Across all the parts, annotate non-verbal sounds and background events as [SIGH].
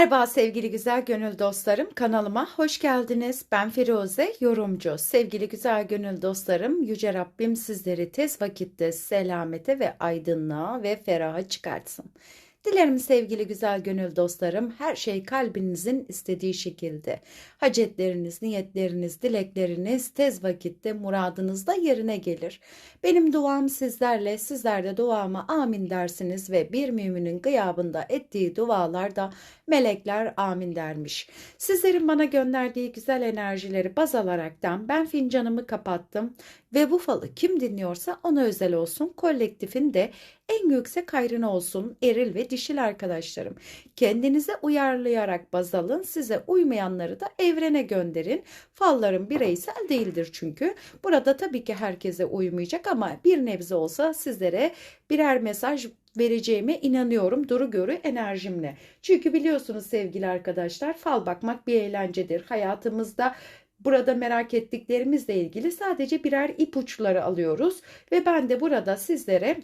Merhaba sevgili güzel gönül dostlarım kanalıma hoş geldiniz. Ben Firuze yorumcu. Sevgili güzel gönül dostlarım Yüce Rabbim sizleri tez vakitte selamete ve aydınlığa ve feraha çıkartsın. Dilerim sevgili güzel gönül dostlarım her şey kalbinizin istediği şekilde. Hacetleriniz, niyetleriniz, dilekleriniz tez vakitte muradınızda yerine gelir. Benim duam sizlerle, sizler de duama amin dersiniz ve bir müminin gıyabında ettiği dualarda melekler amin dermiş. Sizlerin bana gönderdiği güzel enerjileri baz alaraktan ben fincanımı kapattım ve bu falı kim dinliyorsa ona özel olsun, kolektifin de en yüksek hayrına olsun eril ve dişil arkadaşlarım. Kendinize uyarlayarak baz alın, size uymayanları da evrene gönderin. Falların bireysel değildir çünkü. Burada tabii ki herkese uymayacak ama bir nebze olsa sizlere birer mesaj vereceğime inanıyorum duru görü enerjimle. Çünkü biliyorsunuz sevgili arkadaşlar fal bakmak bir eğlencedir. Hayatımızda Burada merak ettiklerimizle ilgili sadece birer ipuçları alıyoruz ve ben de burada sizlere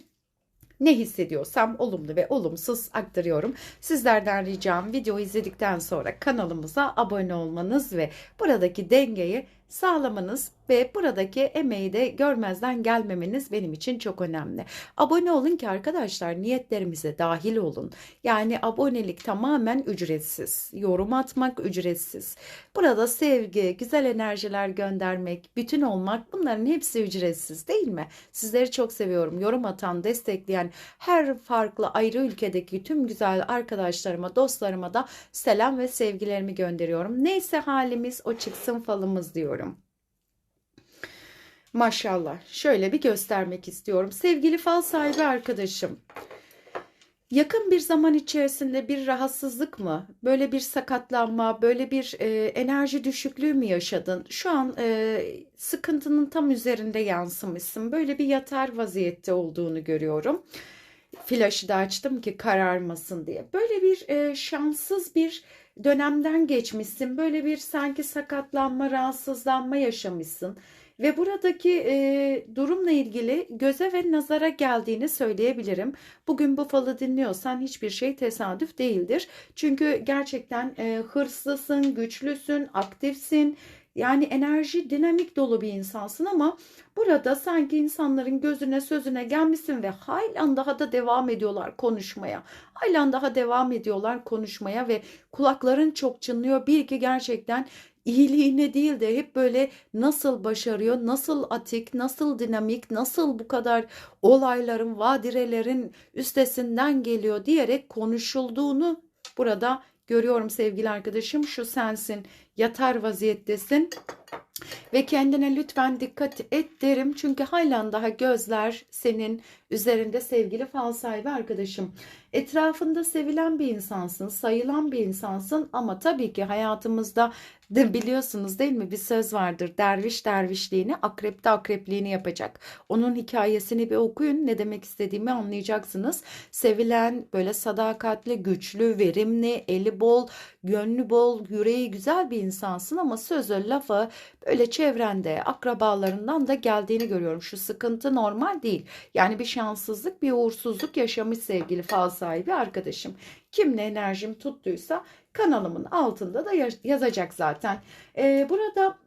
ne hissediyorsam olumlu ve olumsuz aktarıyorum. Sizlerden ricam video izledikten sonra kanalımıza abone olmanız ve buradaki dengeyi sağlamanız ve buradaki emeği de görmezden gelmemeniz benim için çok önemli. Abone olun ki arkadaşlar niyetlerimize dahil olun. Yani abonelik tamamen ücretsiz. Yorum atmak ücretsiz. Burada sevgi, güzel enerjiler göndermek, bütün olmak bunların hepsi ücretsiz değil mi? Sizleri çok seviyorum. Yorum atan, destekleyen her farklı ayrı ülkedeki tüm güzel arkadaşlarıma, dostlarıma da selam ve sevgilerimi gönderiyorum. Neyse halimiz o çıksın falımız diyorum. Maşallah. Şöyle bir göstermek istiyorum. Sevgili fal sahibi arkadaşım. Yakın bir zaman içerisinde bir rahatsızlık mı, böyle bir sakatlanma, böyle bir e, enerji düşüklüğü mü yaşadın? Şu an e, sıkıntının tam üzerinde yansımışsın. Böyle bir yatar vaziyette olduğunu görüyorum. Flaşı da açtım ki kararmasın diye. Böyle bir e, şanssız bir dönemden geçmişsin. Böyle bir sanki sakatlanma, rahatsızlanma yaşamışsın ve buradaki e, durumla ilgili göze ve nazara geldiğini söyleyebilirim. Bugün bu falı dinliyorsan hiçbir şey tesadüf değildir. Çünkü gerçekten e, hırslısın, güçlüsün, aktifsin. Yani enerji dinamik dolu bir insansın ama burada sanki insanların gözüne sözüne gelmişsin ve halen daha da devam ediyorlar konuşmaya. Halen daha devam ediyorlar konuşmaya ve kulakların çok çınlıyor. Bir ki gerçekten iyiliğine değil de hep böyle nasıl başarıyor, nasıl atik, nasıl dinamik, nasıl bu kadar olayların, vadirelerin üstesinden geliyor diyerek konuşulduğunu burada görüyorum sevgili arkadaşım. Şu sensin, yatar vaziyettesin. Ve kendine lütfen dikkat et derim. Çünkü halen daha gözler senin üzerinde sevgili fal sahibi arkadaşım. Etrafında sevilen bir insansın, sayılan bir insansın ama tabii ki hayatımızda de biliyorsunuz değil mi bir söz vardır. Derviş dervişliğini, akrep akrepliğini yapacak. Onun hikayesini bir okuyun. Ne demek istediğimi anlayacaksınız. Sevilen, böyle sadakatli, güçlü, verimli, eli bol, gönlü bol, yüreği güzel bir insansın ama sözü, lafı böyle çevrende, akrabalarından da geldiğini görüyorum. Şu sıkıntı normal değil. Yani bir şanssızlık, bir uğursuzluk yaşamış sevgili fal sahibi arkadaşım. Kim ne enerjim tuttuysa kanalımın altında da yazacak zaten. Ee, burada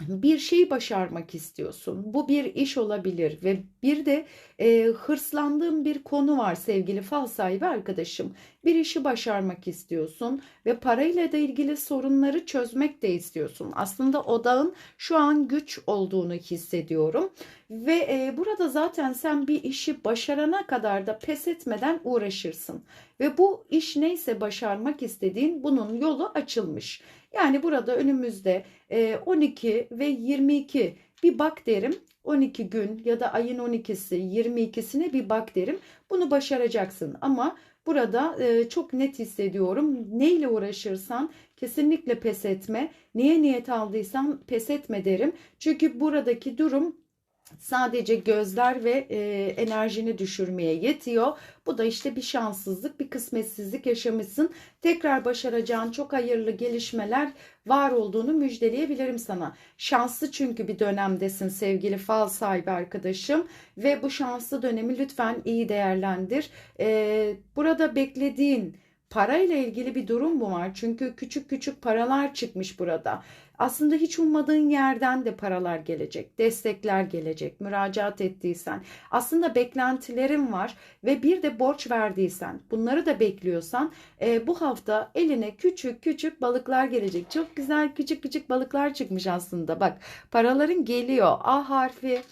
bir şey başarmak istiyorsun. Bu bir iş olabilir ve bir de e, hırslandığın bir konu var sevgili fal sahibi arkadaşım. Bir işi başarmak istiyorsun ve parayla da ilgili sorunları çözmek de istiyorsun. Aslında odağın şu an güç olduğunu hissediyorum. Ve e, burada zaten sen bir işi başarana kadar da pes etmeden uğraşırsın. Ve bu iş neyse başarmak istediğin bunun yolu açılmış. Yani burada önümüzde 12 e, ve 22 bir bak derim. 12 gün ya da ayın 12'si 22'sine bir bak derim. Bunu başaracaksın ama burada e, çok net hissediyorum. Neyle uğraşırsan kesinlikle pes etme. Niye niyet aldıysan pes etme derim. Çünkü buradaki durum sadece gözler ve e, enerjini düşürmeye yetiyor. Bu da işte bir şanssızlık, bir kısmetsizlik yaşamışsın. Tekrar başaracağın çok hayırlı gelişmeler var olduğunu müjdeleyebilirim sana. Şanslı çünkü bir dönemdesin sevgili fal sahibi arkadaşım ve bu şanslı dönemi lütfen iyi değerlendir. E, burada beklediğin parayla ilgili bir durum mu var? Çünkü küçük küçük paralar çıkmış burada. Aslında hiç ummadığın yerden de paralar gelecek, destekler gelecek, müracaat ettiysen. Aslında beklentilerin var ve bir de borç verdiysen, bunları da bekliyorsan e, bu hafta eline küçük küçük balıklar gelecek. Çok güzel küçük küçük balıklar çıkmış aslında. Bak paraların geliyor. A harfi,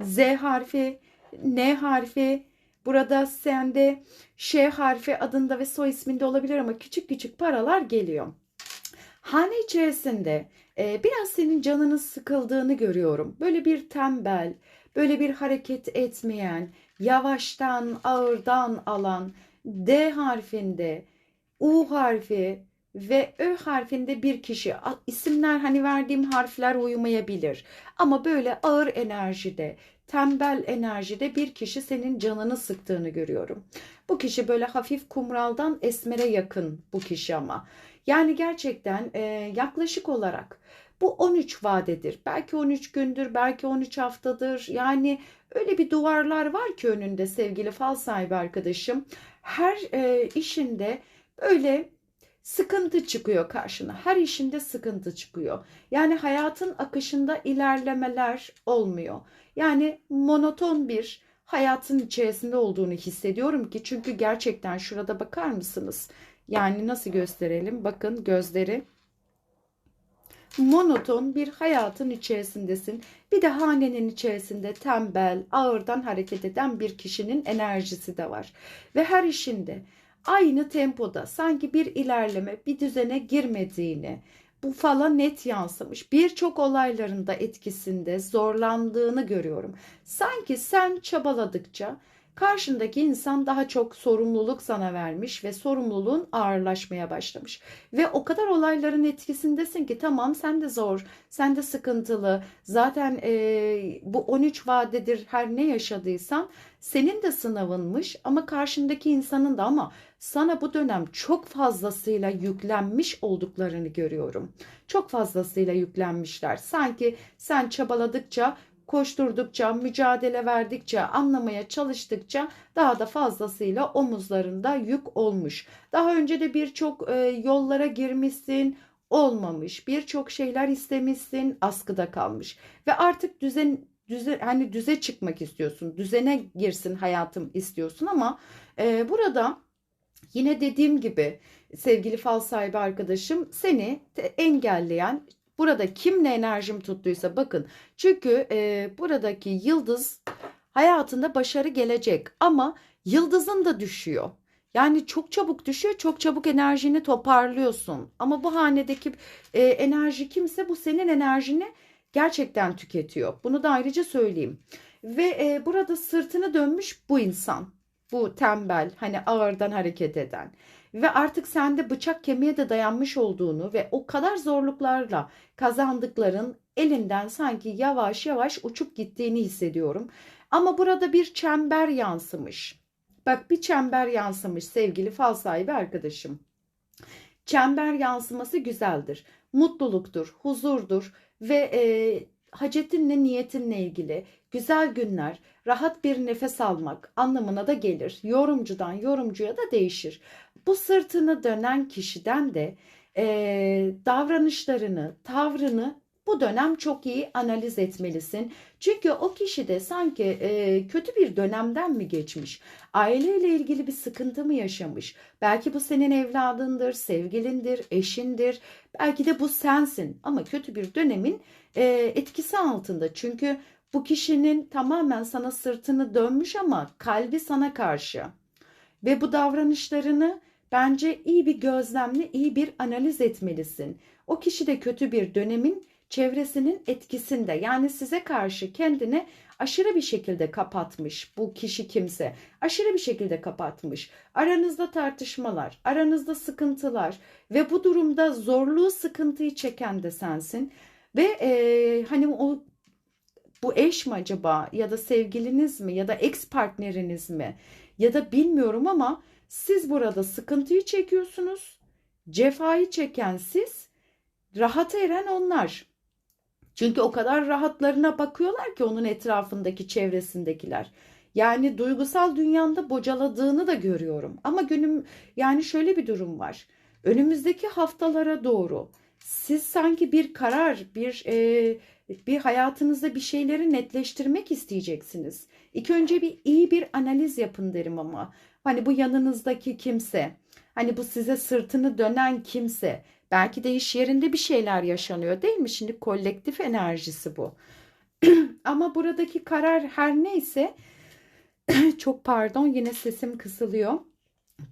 Z harfi, N harfi, Burada sende Ş harfi adında ve soy isminde olabilir ama küçük küçük paralar geliyor. Hane içerisinde e, biraz senin canının sıkıldığını görüyorum. Böyle bir tembel, böyle bir hareket etmeyen, yavaştan, ağırdan alan, D harfinde, U harfi ve Ö harfinde bir kişi. İsimler hani verdiğim harfler uyumayabilir. Ama böyle ağır enerjide, tembel enerjide bir kişi senin canını sıktığını görüyorum. Bu kişi böyle hafif kumraldan esmere yakın bu kişi ama. Yani gerçekten e, yaklaşık olarak bu 13 vadedir. Belki 13 gündür, belki 13 haftadır. Yani öyle bir duvarlar var ki önünde sevgili fal sahibi arkadaşım. Her e, işinde böyle sıkıntı çıkıyor karşına. Her işinde sıkıntı çıkıyor. Yani hayatın akışında ilerlemeler olmuyor. Yani monoton bir hayatın içerisinde olduğunu hissediyorum ki çünkü gerçekten şurada bakar mısınız? Yani nasıl gösterelim? Bakın gözleri monoton bir hayatın içerisindesin. Bir de hanenin içerisinde tembel, ağırdan hareket eden bir kişinin enerjisi de var. Ve her işinde aynı tempoda sanki bir ilerleme, bir düzene girmediğini, bu falan net yansımış. Birçok olaylarında etkisinde zorlandığını görüyorum. Sanki sen çabaladıkça karşındaki insan daha çok sorumluluk sana vermiş ve sorumluluğun ağırlaşmaya başlamış. Ve o kadar olayların etkisindesin ki tamam sen de zor, sen de sıkıntılı. Zaten e, bu 13 vadedir her ne yaşadıysan senin de sınavınmış ama karşındaki insanın da ama sana bu dönem çok fazlasıyla yüklenmiş olduklarını görüyorum. Çok fazlasıyla yüklenmişler. Sanki sen çabaladıkça koşturdukça, mücadele verdikçe, anlamaya çalıştıkça daha da fazlasıyla omuzlarında yük olmuş. Daha önce de birçok e, yollara girmişsin, olmamış. Birçok şeyler istemişsin, askıda kalmış. Ve artık düzen düze hani düze çıkmak istiyorsun. Düzene girsin hayatım istiyorsun ama e, burada yine dediğim gibi sevgili fal sahibi arkadaşım seni engelleyen Burada kimle enerjim tuttuysa bakın. Çünkü e, buradaki yıldız hayatında başarı gelecek ama yıldızın da düşüyor. Yani çok çabuk düşüyor, çok çabuk enerjini toparlıyorsun. Ama bu hanedeki e, enerji kimse bu senin enerjini gerçekten tüketiyor. Bunu da ayrıca söyleyeyim. Ve e, burada sırtını dönmüş bu insan. Bu tembel, hani ağırdan hareket eden ve artık sende bıçak kemiğe de dayanmış olduğunu ve o kadar zorluklarla kazandıkların elinden sanki yavaş yavaş uçup gittiğini hissediyorum. Ama burada bir çember yansımış. Bak bir çember yansımış sevgili fal sahibi arkadaşım. Çember yansıması güzeldir. Mutluluktur, huzurdur ve e, hacetinle niyetinle ilgili güzel günler, rahat bir nefes almak anlamına da gelir. Yorumcudan yorumcuya da değişir. Bu sırtını dönen kişiden de e, davranışlarını, tavrını bu dönem çok iyi analiz etmelisin. Çünkü o kişi de sanki e, kötü bir dönemden mi geçmiş? Aileyle ilgili bir sıkıntı mı yaşamış? Belki bu senin evladındır, sevgilindir, eşindir. Belki de bu sensin ama kötü bir dönemin e, etkisi altında. Çünkü bu kişinin tamamen sana sırtını dönmüş ama kalbi sana karşı. Ve bu davranışlarını bence iyi bir gözlemle, iyi bir analiz etmelisin. O kişi de kötü bir dönemin çevresinin etkisinde. Yani size karşı kendini aşırı bir şekilde kapatmış bu kişi kimse. Aşırı bir şekilde kapatmış. Aranızda tartışmalar, aranızda sıkıntılar ve bu durumda zorluğu sıkıntıyı çeken de sensin. Ve e, hani o bu eş mi acaba ya da sevgiliniz mi ya da ex partneriniz mi ya da bilmiyorum ama siz burada sıkıntıyı çekiyorsunuz. Cefayı çeken siz, rahat eren onlar. Çünkü o kadar rahatlarına bakıyorlar ki onun etrafındaki çevresindekiler. Yani duygusal dünyanda bocaladığını da görüyorum. Ama günüm yani şöyle bir durum var. Önümüzdeki haftalara doğru siz sanki bir karar, bir e, bir hayatınızda bir şeyleri netleştirmek isteyeceksiniz. İlk önce bir iyi bir analiz yapın derim ama. Hani bu yanınızdaki kimse, hani bu size sırtını dönen kimse, belki de iş yerinde bir şeyler yaşanıyor değil mi? Şimdi kolektif enerjisi bu. [CLEARS THROAT] Ama buradaki karar her neyse [CLEARS THROAT] çok pardon yine sesim kısılıyor.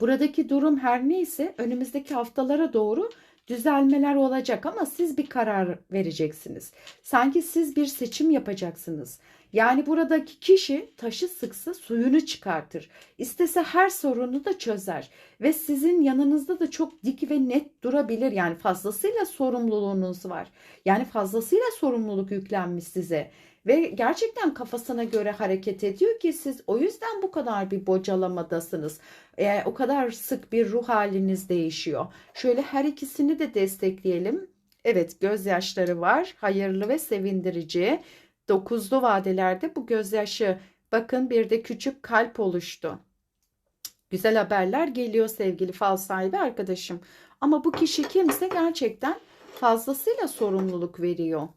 Buradaki durum her neyse önümüzdeki haftalara doğru düzelmeler olacak ama siz bir karar vereceksiniz. Sanki siz bir seçim yapacaksınız. Yani buradaki kişi taşı sıksa suyunu çıkartır. İstese her sorunu da çözer ve sizin yanınızda da çok dik ve net durabilir. Yani fazlasıyla sorumluluğunuz var. Yani fazlasıyla sorumluluk yüklenmiş size ve gerçekten kafasına göre hareket ediyor ki siz o yüzden bu kadar bir bocalamadasınız. E, o kadar sık bir ruh haliniz değişiyor. Şöyle her ikisini de destekleyelim. Evet gözyaşları var. Hayırlı ve sevindirici. Dokuzlu vadelerde bu gözyaşı bakın bir de küçük kalp oluştu. Güzel haberler geliyor sevgili fal sahibi arkadaşım. Ama bu kişi kimse gerçekten fazlasıyla sorumluluk veriyor.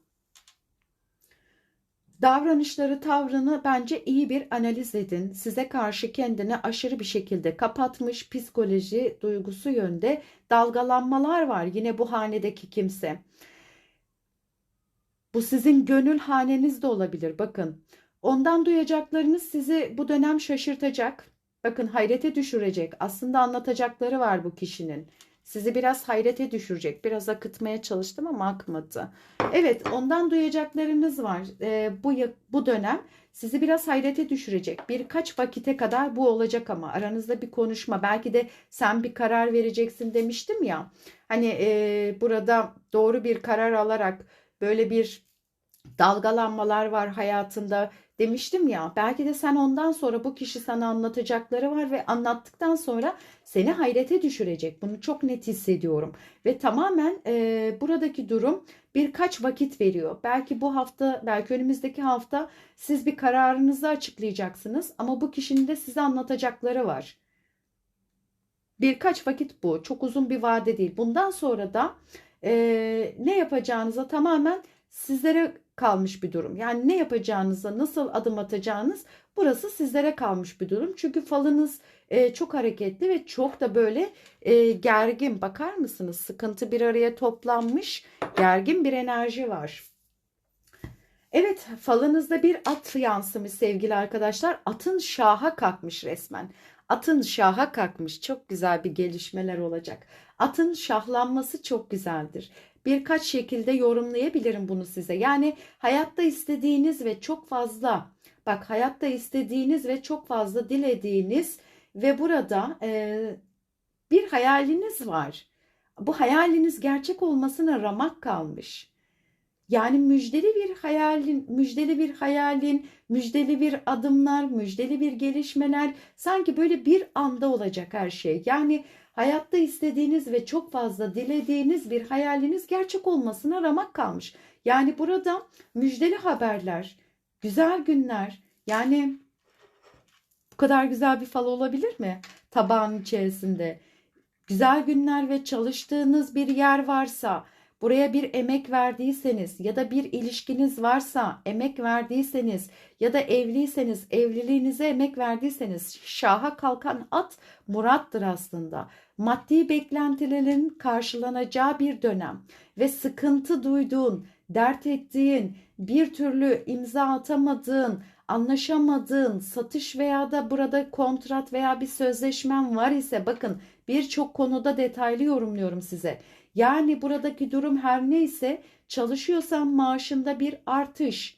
Davranışları, tavrını bence iyi bir analiz edin. Size karşı kendini aşırı bir şekilde kapatmış, psikoloji, duygusu yönde dalgalanmalar var. Yine bu hanedeki kimse. Bu sizin gönül haneniz de olabilir. Bakın, ondan duyacaklarınız sizi bu dönem şaşırtacak. Bakın hayrete düşürecek. Aslında anlatacakları var bu kişinin. Sizi biraz hayrete düşürecek. Biraz akıtmaya çalıştım ama akmadı. Evet ondan duyacaklarınız var. E, bu, bu dönem sizi biraz hayrete düşürecek. Birkaç vakite kadar bu olacak ama aranızda bir konuşma. Belki de sen bir karar vereceksin demiştim ya. Hani e, burada doğru bir karar alarak böyle bir dalgalanmalar var hayatında demiştim ya belki de sen ondan sonra bu kişi sana anlatacakları var ve anlattıktan sonra seni hayrete düşürecek. Bunu çok net hissediyorum ve tamamen e, buradaki durum birkaç vakit veriyor. Belki bu hafta belki önümüzdeki hafta siz bir kararınızı açıklayacaksınız ama bu kişinin de size anlatacakları var. Birkaç vakit bu çok uzun bir vade değil. Bundan sonra da e, ne yapacağınıza tamamen sizlere kalmış bir durum. Yani ne yapacağınıza, nasıl adım atacağınız burası sizlere kalmış bir durum. Çünkü falınız e, çok hareketli ve çok da böyle e, gergin. Bakar mısınız? Sıkıntı bir araya toplanmış, gergin bir enerji var. Evet falınızda bir at yansımış sevgili arkadaşlar. Atın şaha kalkmış resmen. Atın şaha kalkmış. Çok güzel bir gelişmeler olacak. Atın şahlanması çok güzeldir birkaç şekilde yorumlayabilirim bunu size. Yani hayatta istediğiniz ve çok fazla bak hayatta istediğiniz ve çok fazla dilediğiniz ve burada e, bir hayaliniz var. Bu hayaliniz gerçek olmasına ramak kalmış. Yani müjdeli bir hayalin, müjdeli bir hayalin, müjdeli bir adımlar, müjdeli bir gelişmeler sanki böyle bir anda olacak her şey. Yani hayatta istediğiniz ve çok fazla dilediğiniz bir hayaliniz gerçek olmasına ramak kalmış. Yani burada müjdeli haberler, güzel günler yani bu kadar güzel bir fal olabilir mi? Tabağın içerisinde. Güzel günler ve çalıştığınız bir yer varsa, buraya bir emek verdiyseniz ya da bir ilişkiniz varsa emek verdiyseniz ya da evliyseniz evliliğinize emek verdiyseniz şaha kalkan at murattır aslında. Maddi beklentilerin karşılanacağı bir dönem ve sıkıntı duyduğun, dert ettiğin, bir türlü imza atamadığın, anlaşamadığın satış veya da burada kontrat veya bir sözleşmen var ise bakın birçok konuda detaylı yorumluyorum size. Yani buradaki durum her neyse çalışıyorsan maaşında bir artış,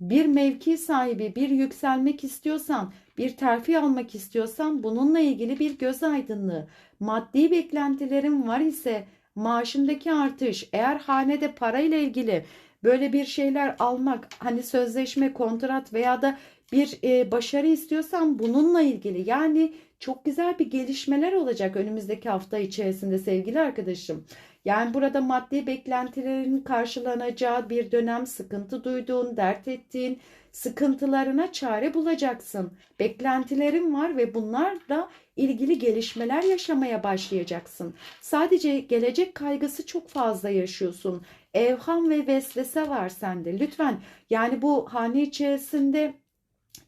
bir mevki sahibi, bir yükselmek istiyorsan, bir terfi almak istiyorsan bununla ilgili bir göz aydınlığı, maddi beklentilerin var ise maaşındaki artış, eğer hanede parayla ilgili böyle bir şeyler almak, hani sözleşme, kontrat veya da bir e, başarı istiyorsan bununla ilgili yani çok güzel bir gelişmeler olacak önümüzdeki hafta içerisinde sevgili arkadaşım. Yani burada maddi beklentilerin karşılanacağı bir dönem sıkıntı duyduğun, dert ettiğin sıkıntılarına çare bulacaksın. Beklentilerin var ve bunlarla ilgili gelişmeler yaşamaya başlayacaksın. Sadece gelecek kaygısı çok fazla yaşıyorsun. Evham ve vesvese var sende. Lütfen yani bu hane içerisinde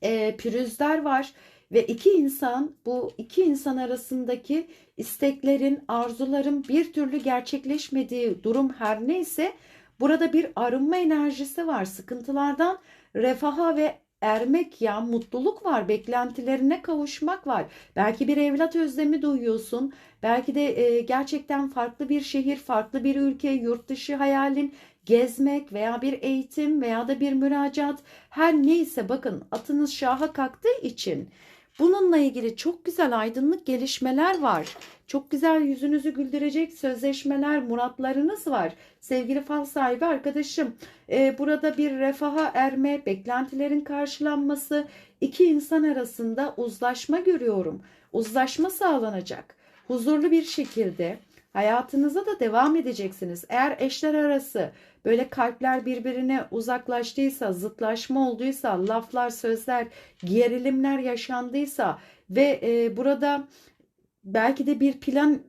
e, pürüzler var ve iki insan bu iki insan arasındaki isteklerin, arzuların bir türlü gerçekleşmediği durum her neyse burada bir arınma enerjisi var. Sıkıntılardan refaha ve ermek ya mutluluk var, beklentilerine kavuşmak var. Belki bir evlat özlemi duyuyorsun. Belki de e, gerçekten farklı bir şehir, farklı bir ülke, yurt dışı hayalin gezmek veya bir eğitim veya da bir müracaat her neyse bakın atınız şaha kalktığı için bununla ilgili çok güzel aydınlık gelişmeler var. Çok güzel yüzünüzü güldürecek sözleşmeler, muratlarınız var. Sevgili fal sahibi arkadaşım, e, burada bir refaha erme, beklentilerin karşılanması, iki insan arasında uzlaşma görüyorum. Uzlaşma sağlanacak. Huzurlu bir şekilde hayatınıza da devam edeceksiniz. Eğer eşler arası böyle kalpler birbirine uzaklaştıysa, zıtlaşma olduysa, laflar, sözler, gerilimler yaşandıysa ve e, burada belki de bir plan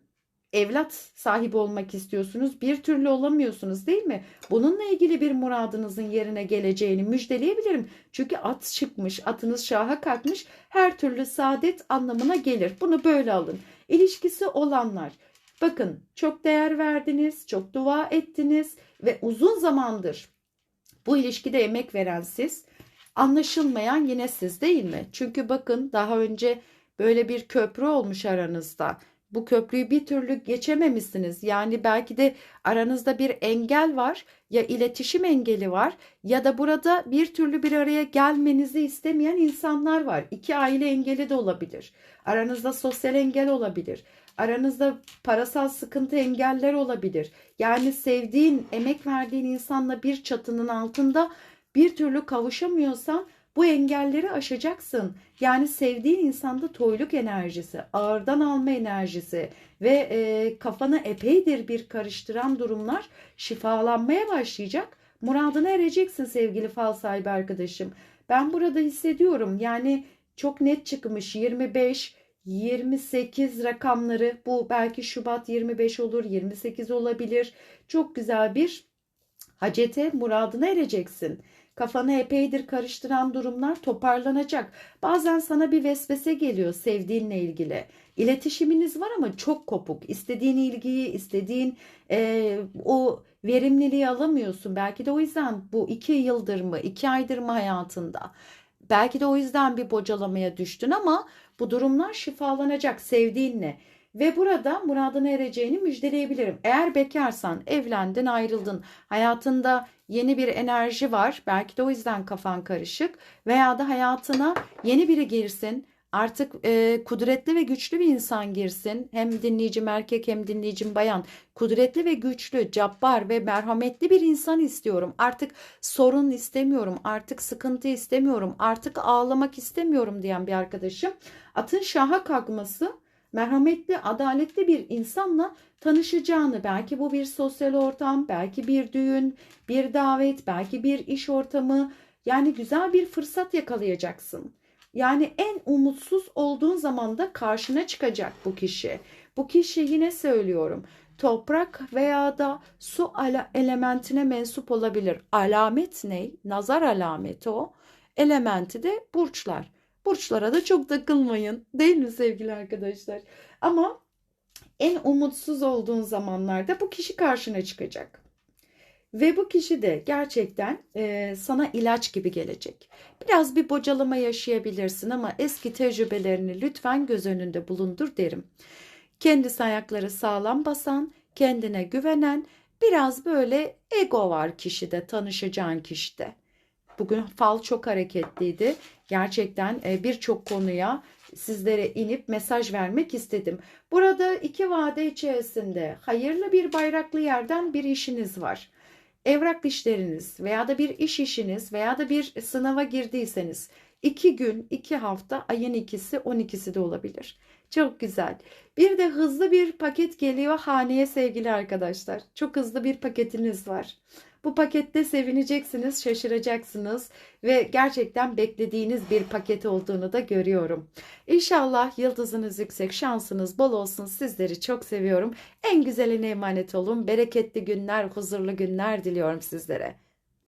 evlat sahibi olmak istiyorsunuz. Bir türlü olamıyorsunuz değil mi? Bununla ilgili bir muradınızın yerine geleceğini müjdeleyebilirim. Çünkü at çıkmış, atınız şaha kalkmış. Her türlü saadet anlamına gelir. Bunu böyle alın. İlişkisi olanlar. Bakın çok değer verdiniz, çok dua ettiniz ve uzun zamandır bu ilişkide emek veren siz, anlaşılmayan yine siz değil mi? Çünkü bakın daha önce böyle bir köprü olmuş aranızda. Bu köprüyü bir türlü geçememişsiniz. Yani belki de aranızda bir engel var ya iletişim engeli var ya da burada bir türlü bir araya gelmenizi istemeyen insanlar var. İki aile engeli de olabilir. Aranızda sosyal engel olabilir. Aranızda parasal sıkıntı engeller olabilir. Yani sevdiğin, emek verdiğin insanla bir çatının altında bir türlü kavuşamıyorsan bu engelleri aşacaksın. Yani sevdiğin insanda toyluk enerjisi, ağırdan alma enerjisi ve e, kafanı epeydir bir karıştıran durumlar şifalanmaya başlayacak. Muradına ereceksin sevgili fal sahibi arkadaşım. Ben burada hissediyorum yani çok net çıkmış 25, 28 rakamları bu belki Şubat 25 olur 28 olabilir. Çok güzel bir hacete muradına ereceksin. Kafanı epeydir karıştıran durumlar toparlanacak. Bazen sana bir vesvese geliyor sevdiğinle ilgili. İletişiminiz var ama çok kopuk. İstediğin ilgiyi, istediğin e, o verimliliği alamıyorsun. Belki de o yüzden bu iki yıldır mı, iki aydır mı hayatında. Belki de o yüzden bir bocalamaya düştün ama bu durumlar şifalanacak sevdiğinle. Ve burada muradına ereceğini müjdeleyebilirim. Eğer bekarsan, evlendin, ayrıldın, hayatında yeni bir enerji var. Belki de o yüzden kafan karışık. Veya da hayatına yeni biri girsin. Artık e, kudretli ve güçlü bir insan girsin. Hem dinleyicim erkek hem dinleyicim bayan. Kudretli ve güçlü, cabbar ve merhametli bir insan istiyorum. Artık sorun istemiyorum. Artık sıkıntı istemiyorum. Artık ağlamak istemiyorum diyen bir arkadaşım. Atın şaha kalkması merhametli, adaletli bir insanla tanışacağını, belki bu bir sosyal ortam, belki bir düğün, bir davet, belki bir iş ortamı, yani güzel bir fırsat yakalayacaksın. Yani en umutsuz olduğun zaman da karşına çıkacak bu kişi. Bu kişi yine söylüyorum toprak veya da su elementine mensup olabilir. Alamet ne? Nazar alameti o. Elementi de burçlar. Burçlara da çok takılmayın. Değil mi sevgili arkadaşlar? Ama en umutsuz olduğun zamanlarda bu kişi karşına çıkacak. Ve bu kişi de gerçekten e, sana ilaç gibi gelecek. Biraz bir bocalama yaşayabilirsin ama eski tecrübelerini lütfen göz önünde bulundur derim. Kendisi ayakları sağlam basan, kendine güvenen, biraz böyle ego var kişide, tanışacağın kişide. Bugün fal çok hareketliydi. Gerçekten e, birçok konuya sizlere inip mesaj vermek istedim. Burada iki vade içerisinde hayırlı bir bayraklı yerden bir işiniz var. Evrak işleriniz veya da bir iş işiniz veya da bir sınava girdiyseniz 2 gün, 2 hafta, ayın ikisi, 12'si de olabilir. Çok güzel. Bir de hızlı bir paket geliyor haneye sevgili arkadaşlar. Çok hızlı bir paketiniz var. Bu pakette sevineceksiniz, şaşıracaksınız ve gerçekten beklediğiniz bir paket olduğunu da görüyorum. İnşallah yıldızınız yüksek, şansınız bol olsun. Sizleri çok seviyorum. En güzeline emanet olun. Bereketli günler, huzurlu günler diliyorum sizlere.